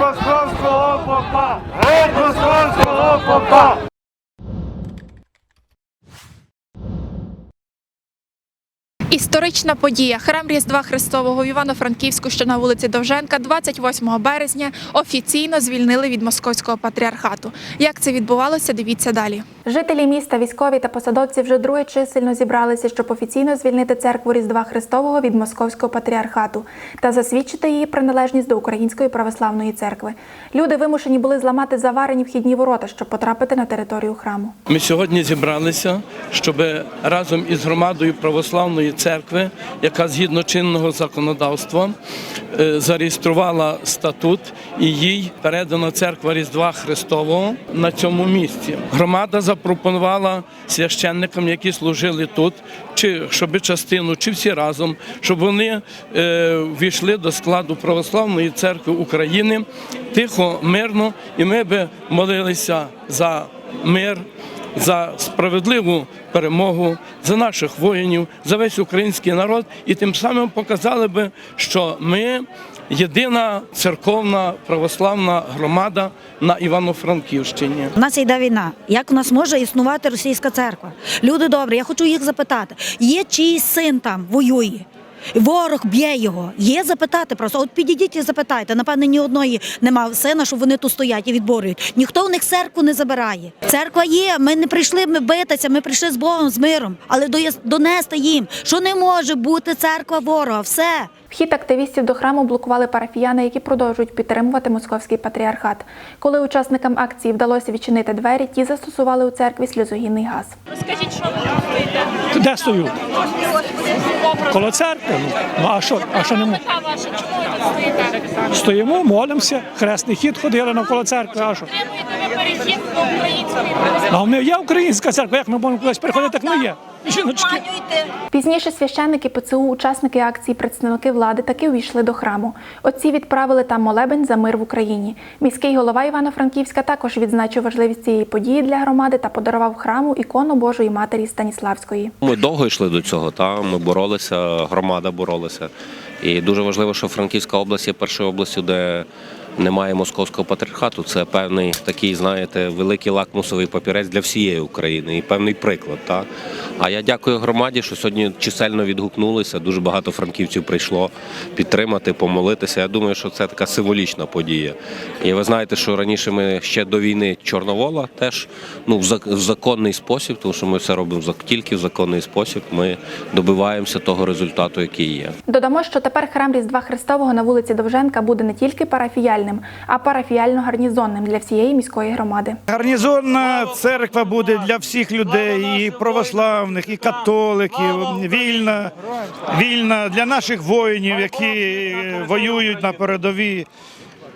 московського попа! Геть московського попа! Історична подія храм Різдва Христового в Івано-Франківську, що на вулиці Довженка, 28 березня офіційно звільнили від московського патріархату. Як це відбувалося? Дивіться далі. Жителі міста, військові та посадовці вже друге чисельно зібралися, щоб офіційно звільнити церкву Різдва Христового від московського патріархату та засвідчити її приналежність до Української православної церкви. Люди вимушені були зламати заварені вхідні ворота, щоб потрапити на територію храму. Ми сьогодні зібралися, щоб разом із громадою православної церкви, яка згідно чинного законодавства е, зареєструвала статут і їй передана церква Різдва Христового на цьому місці. Громада запропонувала священникам, які служили тут, чи щоб частину, чи всі разом, щоб вони е, ввійшли до складу православної церкви України тихо, мирно, і ми би молилися за мир за справедливу перемогу, за наших воїнів, за весь український народ, і тим самим показали би, що ми єдина церковна православна громада на Івано-Франківщині. У нас йде війна. Як у нас може існувати російська церква? Люди добрі, я хочу їх запитати. Є чийсь син там воює? Ворог б'є його. Є запитати просто. От підійдіть і запитайте. Напевне, ні одної нема сина, щоб вони тут стоять і відборюють. Ніхто в них церкву не забирає. Церква є. Ми не прийшли ми битися, ми прийшли з Богом, з миром, але донести їм, що не може бути церква ворога. Все. Вхід активістів до храму блокували парафіяни, які продовжують підтримувати московський патріархат. Коли учасникам акції вдалося відчинити двері, ті застосували у церкві сльозогінний газ. Скажіть, що ви робите? Де стою? Коло церкви. Ну, а що, а що не можна? Стоїмо, молимося, хресний хід ходили навколо церкви. А що? Ну, ми є українська церква, як ми будемо кудись приходити, так ми є. Жіночки. Пізніше священники ПЦУ, учасники акції, представники влади таки увійшли до храму. Отці відправили там молебень за мир в Україні. Міський голова Івано-Франківська також відзначив важливість цієї події для громади та подарував храму ікону Божої Матері Станіславської. Ми довго йшли до цього, та ми боролися, громада боролася. І дуже важливо, що Франківська область є першою областю, де немає московського патріархату. Це певний такий, знаєте, великий лакмусовий папірець для всієї України і певний приклад. Та? А я дякую громаді, що сьогодні чисельно відгукнулися. Дуже багато франківців прийшло підтримати, помолитися. Я думаю, що це така символічна подія. І ви знаєте, що раніше ми ще до війни Чорновола теж ну, в законний спосіб, тому що ми все робимо тільки в законний спосіб. Ми добиваємося того результату, який є. Додамо, що тепер храм Різдва Христового на вулиці Довженка буде не тільки парафіяльним, а парафіяльно-гарнізонним для всієї міської громади. Гарнізонна церква буде для всіх людей, і православних, і католиків, вільна, вільна для наших воїнів, які воюють на передовій,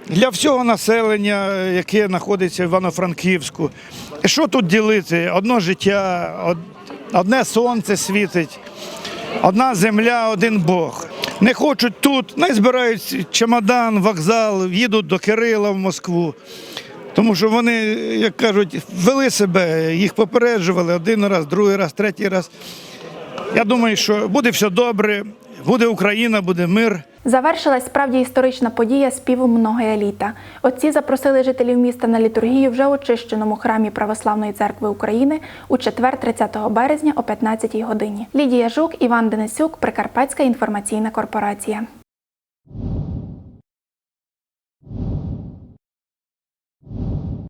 для всього населення, яке знаходиться в Івано-Франківську. Що тут ділити? Одно життя, одне сонце світить. Одна земля, один Бог. Не хочуть тут, не збирають чемодан, вокзал, їдуть до Кирила в Москву. Тому що вони, як кажуть, вели себе, їх попереджували один раз, другий раз, третій раз. Я думаю, що буде все добре, буде Україна, буде мир. Завершилась справді історична подія співу многоя літа». Отці запросили жителів міста на літургію вже очищеному храмі Православної церкви України у четвер, 30 березня о 15 годині. Лідія Жук, Іван Денисюк, Прикарпатська інформаційна корпорація.